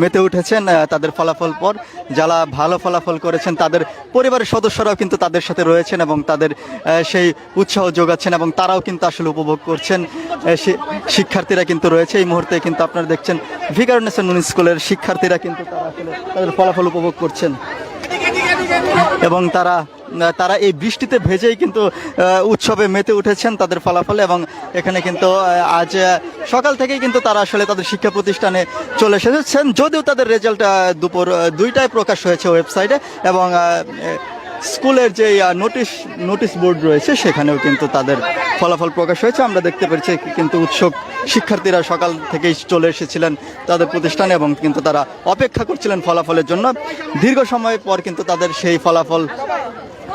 মেতে উঠেছেন তাদের ফলাফল পর যারা ভালো ফলাফল করেছেন, তাদের পরিবারের সদস্যরাও কিন্তু তাদের সাথে রয়েছেন এবং তাদের সেই উৎসাহ যোগাচ্ছেন এবং তারাও কিন্তু আসলে উপভোগ করছেন শিক্ষার্থীরা কিন্তু রয়েছে। এই মুহূর্তে কিন্তু আপনারা দেখছেন ভিকারনেসন নুন স্কুলের শিক্ষার্থীরা কিন্তু তারা আসলে তাদের ফলাফল উপভোগ করছেন এবং তারা তারা এই বৃষ্টিতে ভেজেই কিন্তু উৎসবে মেতে উঠেছেন তাদের ফলাফলে এবং এখানে কিন্তু আজ সকাল থেকেই কিন্তু তারা আসলে তাদের শিক্ষা প্রতিষ্ঠানে চলে এসেছেন। যদিও তাদের রেজাল্ট দুপুর দুইটায় প্রকাশ হয়েছে ওয়েবসাইটে এবং স্কুলের যে নোটিশ নোটিশ বোর্ড রয়েছে, সেখানেও কিন্তু তাদের ফলাফল প্রকাশ হয়েছে। আমরা দেখতে পেরেছি কিন্তু উৎসব শিক্ষার্থীরা সকাল থেকেই চলে এসেছিলেন তাদের প্রতিষ্ঠানে এবং কিন্তু তারা অপেক্ষা করছিলেন ফলাফলের জন্য। দীর্ঘ সময় পর কিন্তু তাদের সেই ফলাফল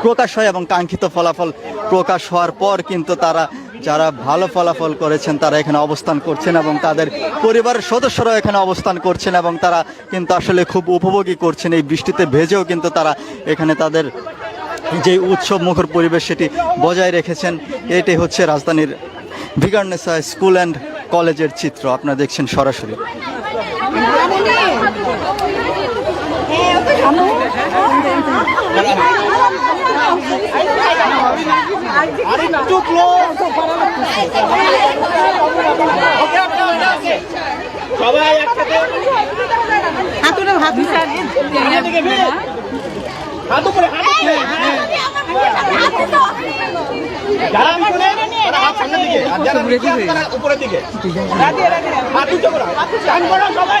প্রকাশ হয় এবং কাঙ্ক্ষিত ফলাফল প্রকাশ হওয়ার পর কিন্তু তারা, যারা ভালো ফলাফল করেছেন, তারা এখানে অবস্থান করছেন এবং তাদের পরিবারের সদস্যরাও এখানে অবস্থান করছেন এবং তারা কিন্তু আসলে খুব উপভোগী করছেন। এই বৃষ্টিতে ভেজেও কিন্তু তারা এখানে তাদের যে উৎসব মুখর পরিবেশ সেটি বজায় রেখেছেন। এটাই হচ্ছে রাজধানীর ভিগার্নেসা স্কুল অ্যান্ড কলেজের চিত্র। আপনারা দেখছেন সরাসরি। সবাই একসাথে হাতুড়ে হাত। হাত হাত উপরে যারা উপরে তারা হাত সামনের দিকে আর যারা উপরের দিকে হাত উঁচু করো টান করো সবাই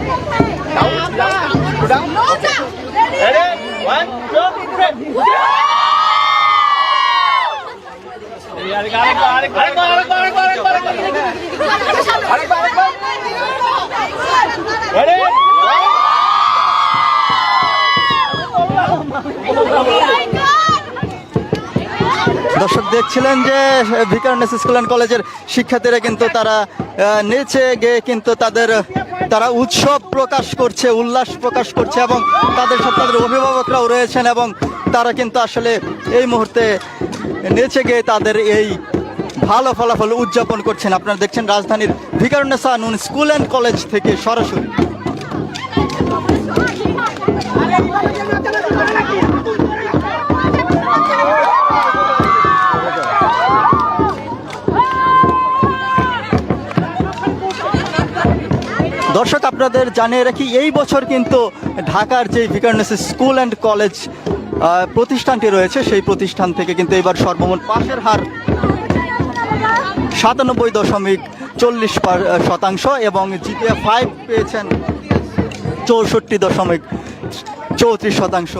দর্শক দেখছিলেন যে ভিকারনেস স্কুল অ্যান্ড কলেজের শিক্ষার্থীরা কিন্তু তারা নেচে গিয়ে কিন্তু তাদের, তারা উৎসব প্রকাশ করছে, উল্লাস প্রকাশ করছে এবং তাদের সাথে তাদের অভিভাবকরাও রয়েছেন এবং তারা কিন্তু আসলে এই মুহূর্তে নেচে গিয়ে তাদের এই ভালো ফলাফল উদযাপন করছেন। আপনারা দেখছেন রাজধানীর ভিকারনেসা নুন স্কুল অ্যান্ড কলেজ থেকে সরাসরি। দর্শক, আপনাদের জানিয়ে রাখি, এই বছর কিন্তু ঢাকার যে ভিকারনেস স্কুল অ্যান্ড কলেজ প্রতিষ্ঠানটি রয়েছে, সেই প্রতিষ্ঠান থেকে কিন্তু এবার সর্বমোট পাশের হার সাতানব্বই দশমিক চল্লিশ শতাংশ এবং জিপিএ ফাইভ পেয়েছেন চৌষট্টি দশমিক চৌত্রিশ শতাংশ।